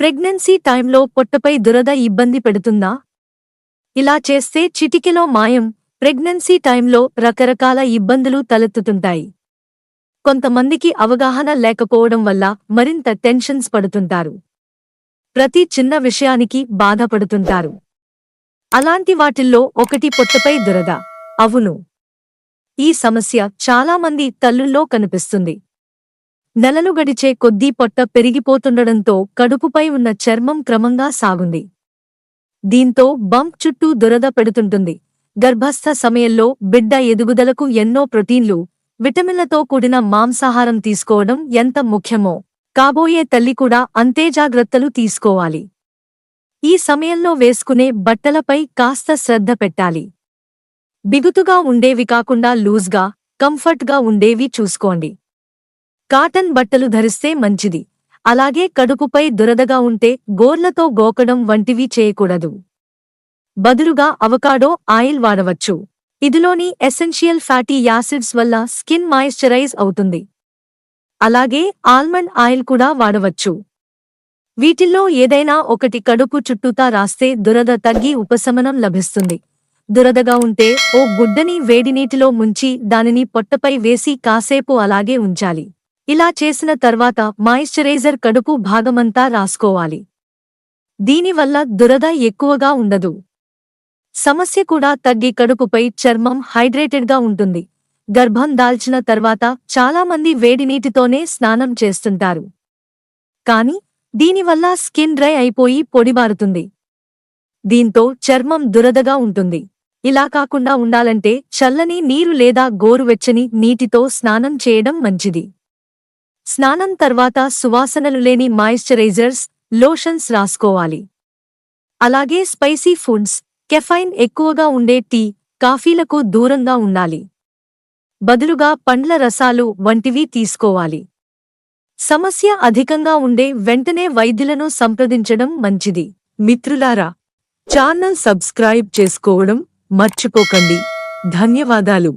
Pregnancy టైంలో పొట్టపై దురద ఇబ్బంది పెడుతుందా? ఇలా చేస్తే చిటికెలో మాయం ప్రెగ్నెన్సీ టైంలో రకరకాల ఇబ్బందులు తలెత్తుతుంటాయి. కొంతమందికి అవగాహన లేకపోవడం వల్ల మరింత టెన్షన్స్ పడుతుంటారు. ప్రతి చిన్న విషయానికి బాధపడుతుంటారు. అలాంటి వాటిల్లో ఒకటి పొట్టపై దురద. అవును. ఈ సమస్య చాలామంది తల్లుల్లో కనిపిస్తుంది. నెలలు గడిచే కొద్దీ పొట్ట పెరిగిపోతుండడంతో కడుపుపై ఉన్న చర్మం క్రమంగా సాగుంది. దీంతో బంప్ చుట్టూ దురద పెడుతుంటుంది. గర్భస్థ సమయంలో బిడ్డ ఎదుగుదలకు ఎన్నో ప్రోటీన్లు విటమిన్లతో కూడిన మాంసాహారం తీసుకోవడం ఎంత ముఖ్యమో కాబోయే తల్లి కూడా అంతే జాగ్రత్తలు తీసుకోవాలి. ఈ సమయంలో వేసుకునే బట్టలపై కాస్త శ్రద్ధ పెట్టాలి. బిగుతుగా ఉండేవి కాకుండా లూజ్గా కంఫర్ట్గా ఉండేవి చూసుకోండి. కాటన్ బట్టలు ధరిస్తే మంచిది. అలాగే కడుపుపై దురదగా ఉంటే గోర్లతో గోకడం వంటివి చేయకూడదు. బదులుగా అవకాడో ఆయిల్ వాడవచ్చు. ఇదిలోని ఎసెన్షియల్ ఫ్యాటీ యాసిడ్స్ వల్ల స్కిన్ మాయిశ్చరైజ్ అవుతుంది. అలాగే ఆల్మండ్ ఆయిల్ కూడా వాడవచ్చు. వీటిల్లో ఏదైనా ఒకటి కడుపు చుట్టూతా రాస్తే దురద తగ్గి ఉపశమనం లభిస్తుంది. దురదగా ఉంటే ఓ గుడ్డని వేడినీటిలో ముంచి దానిని పొట్టపై వేసి కాసేపు అలాగే ఉంచాలి. ఇలా చేసిన తర్వాత మాయిశ్చరైజర్ కడుపు భాగమంతా రాసుకోవాలి. దీనివల్ల దురద ఎక్కువగా ఉండదు. సమస్య కూడా తగ్గి కడుపుపై చర్మం హైడ్రేటెడ్గా ఉంటుంది. గర్భం దాల్చిన తర్వాత చాలామంది వేడినీటితోనే స్నానం చేస్తుంటారు. కాని దీనివల్ల స్కిన్ డ్రై అయిపోయి పొడిబారుతుంది దీంతో చర్మం దురదగా ఉంటుంది. ఇలా కాకుండా ఉండాలంటే చల్లని నీరు లేదా గోరువెచ్చని నీటితో స్నానం చేయడం మంచిది. స్నానం తర్వాత సువాసనలు లేని మాయిశ్చరైజర్స్ లోషన్స్ రాసుకోవాలి. అలాగే స్పైసీ ఫుడ్స్ కెఫైన్ ఎక్కువగా ఉండే టీ కాఫీలకు దూరంగా ఉండాలి. బదులుగా పండ్ల రసాలు వంటివి తీసుకోవాలి. సమస్య అధికంగా ఉండే వెంటనే వైద్యులను సంప్రదించడం మంచిది. మిత్రులారా ఛానల్ సబ్స్క్రైబ్ చేసుకోవడం మర్చిపోకండి. ధన్యవాదాలు.